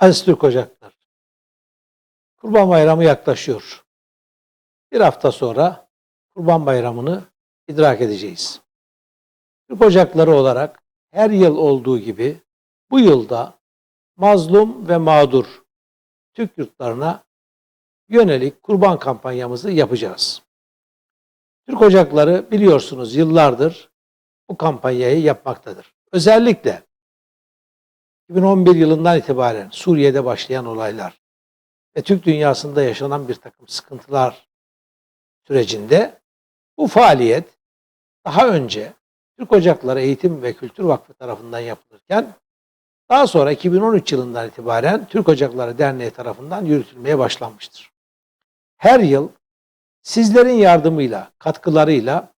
Aziz Türk Ocaklar, Kurban Bayramı yaklaşıyor. Bir hafta sonra Kurban Bayramı'nı idrak edeceğiz. Türk Ocakları olarak her yıl olduğu gibi bu yılda mazlum ve mağdur Türk yurtlarına yönelik kurban kampanyamızı yapacağız. Türk Ocakları biliyorsunuz yıllardır bu kampanyayı yapmaktadır. Özellikle 2011 yılından itibaren Suriye'de başlayan olaylar ve Türk dünyasında yaşanan bir takım sıkıntılar sürecinde bu faaliyet daha önce Türk Ocakları Eğitim ve Kültür Vakfı tarafından yapılırken daha sonra 2013 yılından itibaren Türk Ocakları Derneği tarafından yürütülmeye başlanmıştır. Her yıl sizlerin yardımıyla, katkılarıyla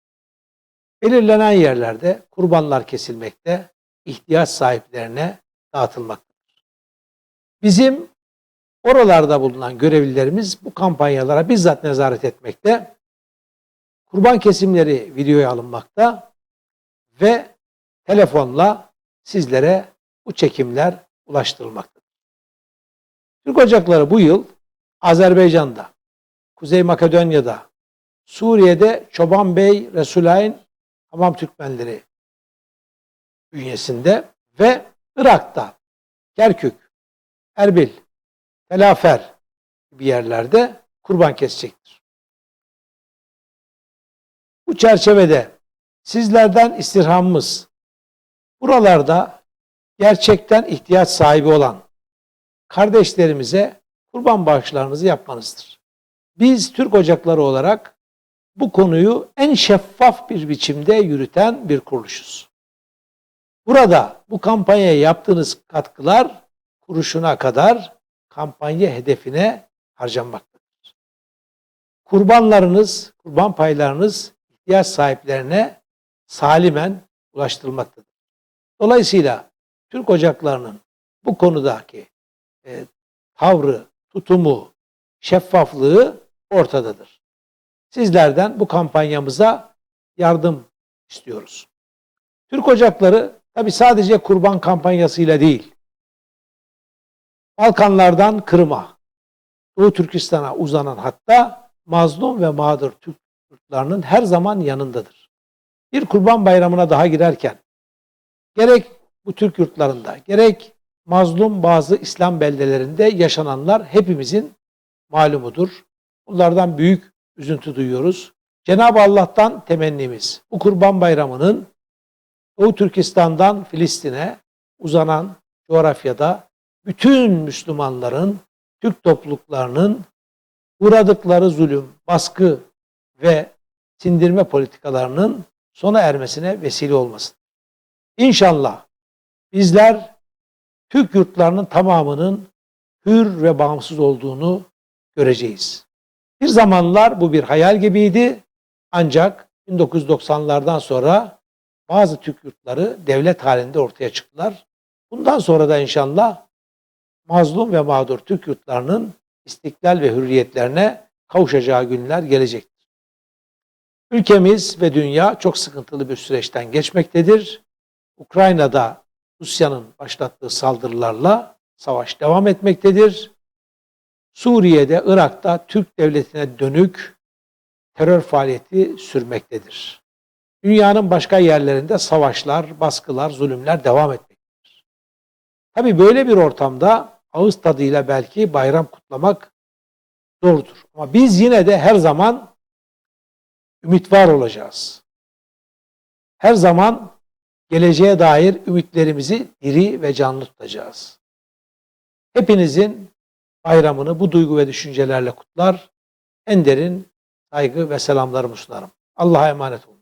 belirlenen yerlerde kurbanlar kesilmekte, ihtiyaç sahiplerine dağıtılmaktadır. Bizim oralarda bulunan görevlilerimiz bu kampanyalara bizzat nezaret etmekte, kurban kesimleri videoya alınmakta ve telefonla sizlere bu çekimler ulaştırılmaktadır. Türk Ocakları bu yıl Azerbaycan'da, Kuzey Makedonya'da, Suriye'de Çoban Bey, Resulayn, Hamam Türkmenleri bünyesinde ve Irak'ta Kerkük, Erbil, Telafer gibi yerlerde kurban kesecektir. Bu çerçevede sizlerden istirhamımız buralarda gerçekten ihtiyaç sahibi olan kardeşlerimize kurban bağışlarınızı yapmanızdır. Biz Türk Ocakları olarak bu konuyu en şeffaf bir biçimde yürüten bir kuruluşuz. Burada bu kampanyaya yaptığınız katkılar kuruşuna kadar kampanya hedefine harcanmaktadır. Kurbanlarınız, kurban paylarınız ihtiyaç sahiplerine salimen ulaştırılmaktadır. Dolayısıyla Türk Ocakları'nın bu konudaki e, tavrı, tutumu, şeffaflığı ortadadır. Sizlerden bu kampanyamıza yardım istiyoruz. Türk Ocakları tabi sadece kurban kampanyasıyla değil, Balkanlardan Kırım'a, Doğu Türkistan'a uzanan hatta mazlum ve mağdur Türk yurtlarının her zaman yanındadır. Bir kurban bayramına daha girerken gerek bu Türk yurtlarında gerek mazlum bazı İslam beldelerinde yaşananlar hepimizin malumudur. Bunlardan büyük üzüntü duyuyoruz. Cenab-ı Allah'tan temennimiz bu kurban bayramının Doğu Türkistan'dan Filistin'e uzanan coğrafyada bütün Müslümanların, Türk topluluklarının uğradıkları zulüm, baskı ve sindirme politikalarının sona ermesine vesile olmasın. İnşallah bizler Türk yurtlarının tamamının hür ve bağımsız olduğunu göreceğiz. Bir zamanlar bu bir hayal gibiydi ancak 1990'lardan sonra bazı Türk yurtları devlet halinde ortaya çıktılar. Bundan sonra da inşallah mazlum ve mağdur Türk yurtlarının istiklal ve hürriyetlerine kavuşacağı günler gelecektir. Ülkemiz ve dünya çok sıkıntılı bir süreçten geçmektedir. Ukrayna'da Rusya'nın başlattığı saldırılarla savaş devam etmektedir. Suriye'de, Irak'ta Türk devletine dönük terör faaliyeti sürmektedir. Dünyanın başka yerlerinde savaşlar, baskılar, zulümler devam etmektedir. Tabii böyle bir ortamda ağız tadıyla belki bayram kutlamak zordur. Ama biz yine de her zaman ümit var olacağız. Her zaman geleceğe dair ümitlerimizi diri ve canlı tutacağız. Hepinizin bayramını bu duygu ve düşüncelerle kutlar. En derin saygı ve selamlarımı sunarım. Allah'a emanet olun.